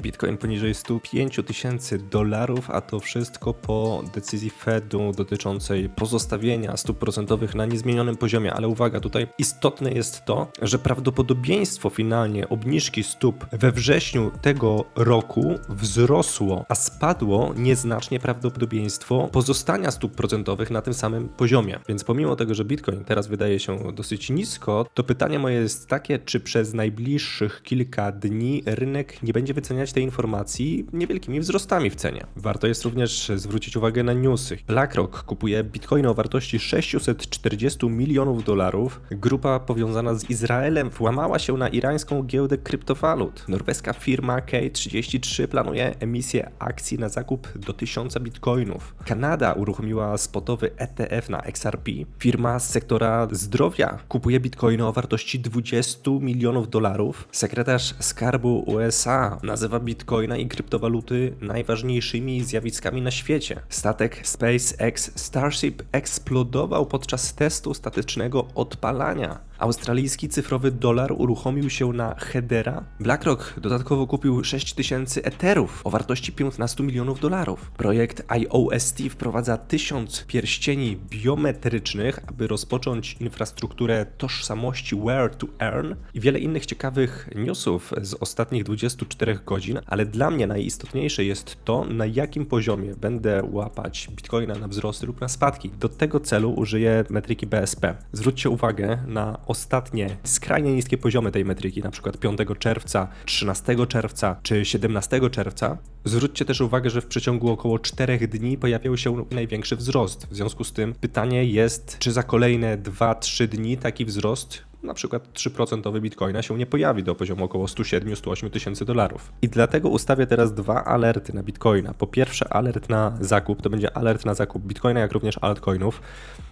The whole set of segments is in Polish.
Bitcoin poniżej 105 tysięcy dolarów, a to wszystko po decyzji Fedu dotyczącej pozostawienia stóp procentowych na niezmienionym poziomie. Ale uwaga, tutaj istotne jest to, że prawdopodobieństwo finalnie obniżki stóp we wrześniu tego roku wzrosło, a spadło nieznacznie prawdopodobieństwo pozostania stóp procentowych na tym samym poziomie. Więc pomimo tego, że Bitcoin teraz wydaje się dosyć nisko, to pytanie moje jest takie, czy przez najbliższych kilka dni rynek nie będzie wyceniać tej informacji niewielkimi wzrostami w cenie. Warto jest również zwrócić uwagę na newsy. BlackRock kupuje bitcoiny o wartości 640 milionów dolarów. Grupa powiązana z Izraelem włamała się na irańską giełdę kryptowalut. Norweska firma K33 planuje emisję akcji na zakup do 1000 bitcoinów. Kanada uruchomiła spotowy ETF na XRP. Firma z sektora zdrowia kupuje bitcoiny o wartości 20 milionów dolarów. Sekretarz skarbu USA nazywa bitcoina i kryptowaluty najważniejszymi zjawiskami na świecie. Statek SpaceX Starship eksplodował podczas testu statycznego odpalania. Australijski cyfrowy dolar uruchomił się na Hedera. BlackRock dodatkowo kupił 6000 Etherów o wartości 15 milionów dolarów. Projekt IOST wprowadza 1000 pierścieni biometrycznych, aby rozpocząć infrastrukturę tożsamości Where to Earn i wiele innych ciekawych newsów z ostatnich 24 godzin, ale dla mnie najistotniejsze jest to, na jakim poziomie będę łapać bitcoina na wzrosty lub na spadki. Do tego celu użyję metryki BSP. Zwróćcie uwagę na ostatnie skrajnie niskie poziomy tej metryki, na przykład 5 czerwca, 13 czerwca czy 17 czerwca. Zwróćcie też uwagę, że w przeciągu około 4 dni pojawił się największy wzrost. W związku z tym pytanie jest, czy za kolejne 2-3 dni taki wzrost na przykład 3% bitcoina się nie pojawi do poziomu około 107-108 tysięcy dolarów. I dlatego ustawię teraz dwa alerty na bitcoina. Po pierwsze alert na zakup, to będzie alert na zakup bitcoina, jak również altcoinów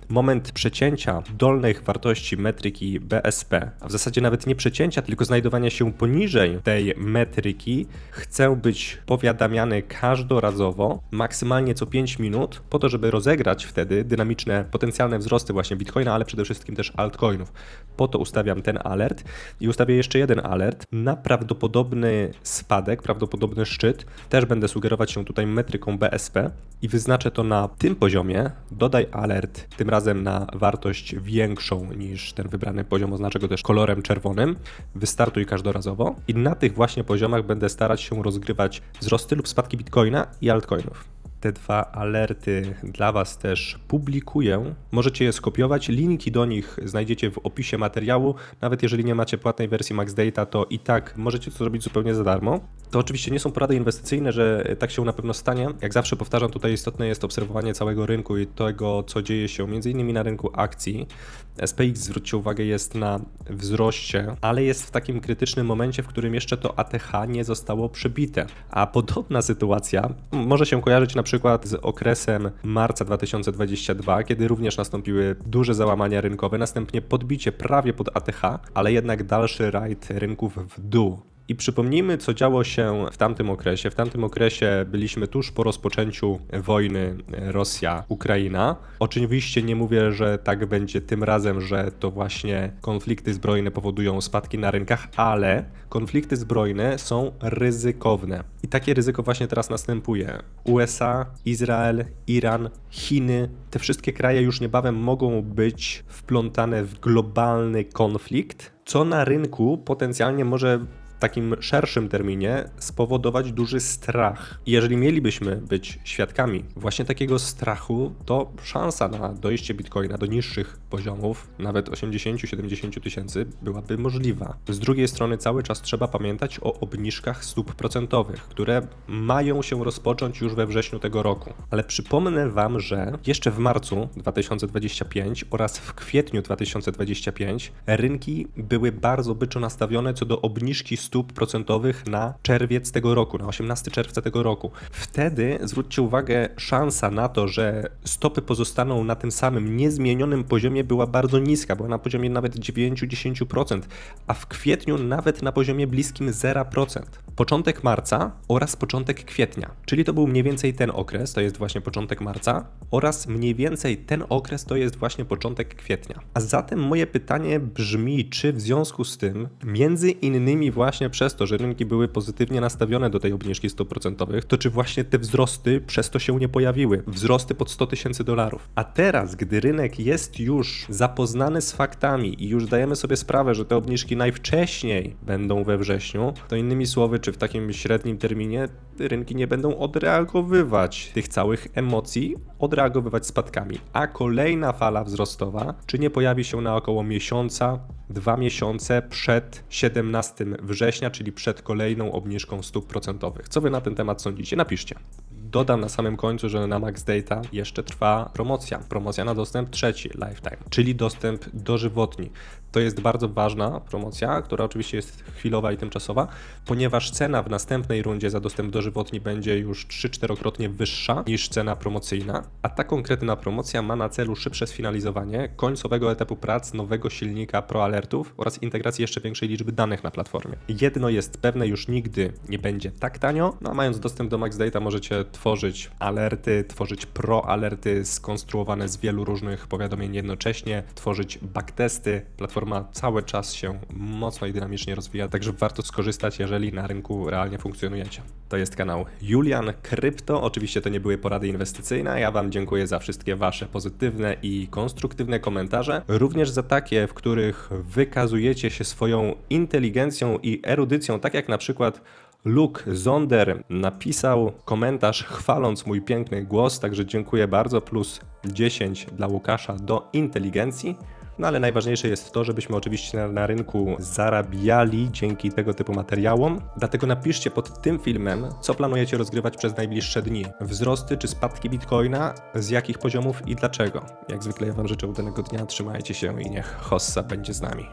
moment przecięcia dolnych wartości metryki BSP, a w zasadzie nawet nie przecięcia, tylko znajdowania się poniżej tej metryki, chcę być powiadamiany każdorazowo, maksymalnie co 5 minut, po to, żeby rozegrać wtedy dynamiczne potencjalne wzrosty właśnie Bitcoina, ale przede wszystkim też altcoinów. Po to ustawiam ten alert i ustawię jeszcze jeden alert na prawdopodobny spadek, prawdopodobny szczyt. Też będę sugerować się tutaj metryką BSP i wyznaczę to na tym poziomie. Dodaj alert tym razem na wartość większą niż ten wybrany poziom, oznaczę go też kolorem czerwonym. Wystartuj każdorazowo i na tych właśnie poziomach będę starać się rozgrywać wzrosty lub spadki bitcoina i altcoinów. Te dwa alerty dla Was też publikuję. Możecie je skopiować. Linki do nich znajdziecie w opisie materiału. Nawet jeżeli nie macie płatnej wersji Max Data, to i tak możecie to zrobić zupełnie za darmo. To oczywiście nie są porady inwestycyjne, że tak się na pewno stanie. Jak zawsze powtarzam, tutaj istotne jest obserwowanie całego rynku i tego, co dzieje się m.in. na rynku akcji. SPX, zwróćcie uwagę, jest na wzroście, ale jest w takim krytycznym momencie, w którym jeszcze to ATH nie zostało przebite. A podobna sytuacja może się kojarzyć na przykład z okresem marca 2022, kiedy również nastąpiły duże załamania rynkowe, następnie podbicie prawie pod ATH, ale jednak dalszy rajd rynków w dół. I przypomnijmy, co działo się w tamtym okresie. W tamtym okresie byliśmy tuż po rozpoczęciu wojny Rosja-Ukraina. Oczywiście nie mówię, że tak będzie tym razem, że to właśnie konflikty zbrojne powodują spadki na rynkach, ale konflikty zbrojne są ryzykowne. I takie ryzyko właśnie teraz następuje. USA, Izrael, Iran, Chiny, te wszystkie kraje już niebawem mogą być wplątane w globalny konflikt, co na rynku potencjalnie może takim szerszym terminie spowodować duży strach. Jeżeli mielibyśmy być świadkami właśnie takiego strachu, to szansa na dojście bitcoina do niższych poziomów, nawet 80-70 tysięcy, byłaby możliwa. Z drugiej strony cały czas trzeba pamiętać o obniżkach stóp procentowych, które mają się rozpocząć już we wrześniu tego roku. Ale przypomnę Wam, że jeszcze w marcu 2025 oraz w kwietniu 2025 rynki były bardzo byczo nastawione co do obniżki stóp procentowych na czerwiec tego roku, na 18 czerwca tego roku. Wtedy zwróćcie uwagę, szansa na to, że stopy pozostaną na tym samym niezmienionym poziomie była bardzo niska, była na poziomie nawet 9-10%, a w kwietniu nawet na poziomie bliskim 0%. Początek marca oraz początek kwietnia, czyli to był mniej więcej ten okres, to jest właśnie początek marca, oraz mniej więcej ten okres to jest właśnie początek kwietnia. A zatem moje pytanie brzmi, czy w związku z tym, między innymi właśnie właśnie przez to, że rynki były pozytywnie nastawione do tej obniżki stóp procentowych, to czy właśnie te wzrosty przez to się nie pojawiły? Wzrosty pod 100 tysięcy dolarów. A teraz, gdy rynek jest już zapoznany z faktami i już zdajemy sobie sprawę, że te obniżki najwcześniej będą we wrześniu, to innymi słowy, czy w takim średnim terminie rynki nie będą odreagowywać tych całych emocji, odreagowywać spadkami. A kolejna fala wzrostowa, czy nie pojawi się na około miesiąca, dwa miesiące przed 17 września, czyli przed kolejną obniżką stóp procentowych. Co wy na ten temat sądzicie? Napiszcie. Dodam na samym końcu, że na Max Data jeszcze trwa promocja. Promocja na dostęp trzeci lifetime, czyli dostęp dożywotni. To jest bardzo ważna promocja, która oczywiście jest chwilowa i tymczasowa, ponieważ cena w następnej rundzie za dostęp dożywotni będzie już 3-4krotnie wyższa niż cena promocyjna, a ta konkretna promocja ma na celu szybsze sfinalizowanie końcowego etapu prac nowego silnika ProAlertów oraz integracji jeszcze większej liczby danych na platformie. Jedno jest pewne, już nigdy nie będzie tak tanio, no a mając dostęp do Max Data możecie tworzyć alerty, tworzyć pro-alerty skonstruowane z wielu różnych powiadomień jednocześnie, tworzyć backtesty. Platforma cały czas się mocno i dynamicznie rozwija, także warto skorzystać, jeżeli na rynku realnie funkcjonujecie. To jest kanał Julian Krypto. Oczywiście to nie były porady inwestycyjne. Ja Wam dziękuję za wszystkie Wasze pozytywne i konstruktywne komentarze, również za takie, w których wykazujecie się swoją inteligencją i erudycją, tak jak na przykład Luke Zonder napisał komentarz chwaląc mój piękny głos, także dziękuję bardzo, plus 10 dla Łukasza do inteligencji. No ale najważniejsze jest to, żebyśmy oczywiście na, na rynku zarabiali dzięki tego typu materiałom. Dlatego napiszcie pod tym filmem, co planujecie rozgrywać przez najbliższe dni. Wzrosty czy spadki bitcoina, z jakich poziomów i dlaczego. Jak zwykle ja Wam życzę udanego dnia, trzymajcie się i niech Hossa będzie z nami.